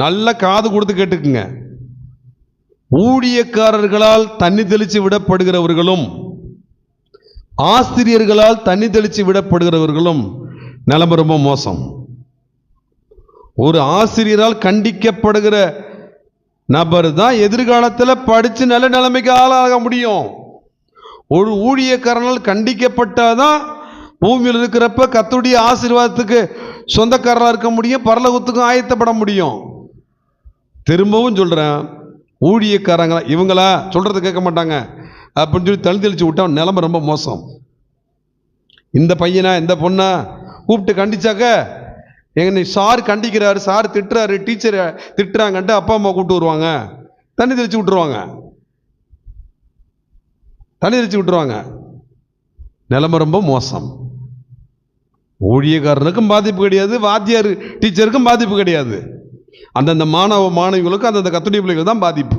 நல்ல காது கொடுத்து கேட்டுக்குங்க. ஊழியக்காரர்களால் தண்ணி தெளித்து விடப்படுகிறவர்களும் ஆசிரியர்களால் தண்ணி தெளித்து விடப்படுகிறவர்களும் நிலைமை ரொம்ப மோசம். ஒரு ஆசிரியரால் கண்டிக்கப்படுகிற நபர் தான் எதிர்காலத்தில் படித்து நல்ல நிலைமைக்கு ஆளாக முடியும். ஒரு ஊழியக்காரனால் கண்டிக்கப்பட்டாதான் பூமியில் இருக்கிறப்ப கத்துடைய ஆசீர்வாதத்துக்கு சொந்தக்காரராக இருக்க முடியும் பரலோகத்துக்கும் ஆயத்தப்பட முடியும். திரும்பவும் சொல்கிறேன் ஊழியக்காரங்களா இவங்களா சொல்கிறத கேட்க மாட்டாங்க. அப்படின்னு சொல்லி தள்ளி தெளிச்சு விட்டா நிலமை ரொம்ப மோசம். இந்த பையனா இந்த பொண்ணா? கூப்பிட்டு கண்டிச்சாக்க எங்க நீ சார் கண்டிக்கிறாரு சார் திட்டுறாரு டீச்சர் திட்டுறாங்கன்ட்டு அப்பா அம்மா கூப்பிட்டு வருவாங்க. தண்ணி தெளிச்சு விட்டுருவாங்க. தண்ணி தெளிச்சு விட்டுருவாங்க. நிலைமை ரொம்ப மோசம். ஊழியக்காரனுக்கும் பாதிப்பு கிடையாது வாத்தியார் டீச்சருக்கும் பாதிப்பு கிடையாது. அந்தந்த மாணவ மாணவிகளுக்கும் அந்தந்த கத்துடைய பிள்ளைகள் தான் பாதிப்பு.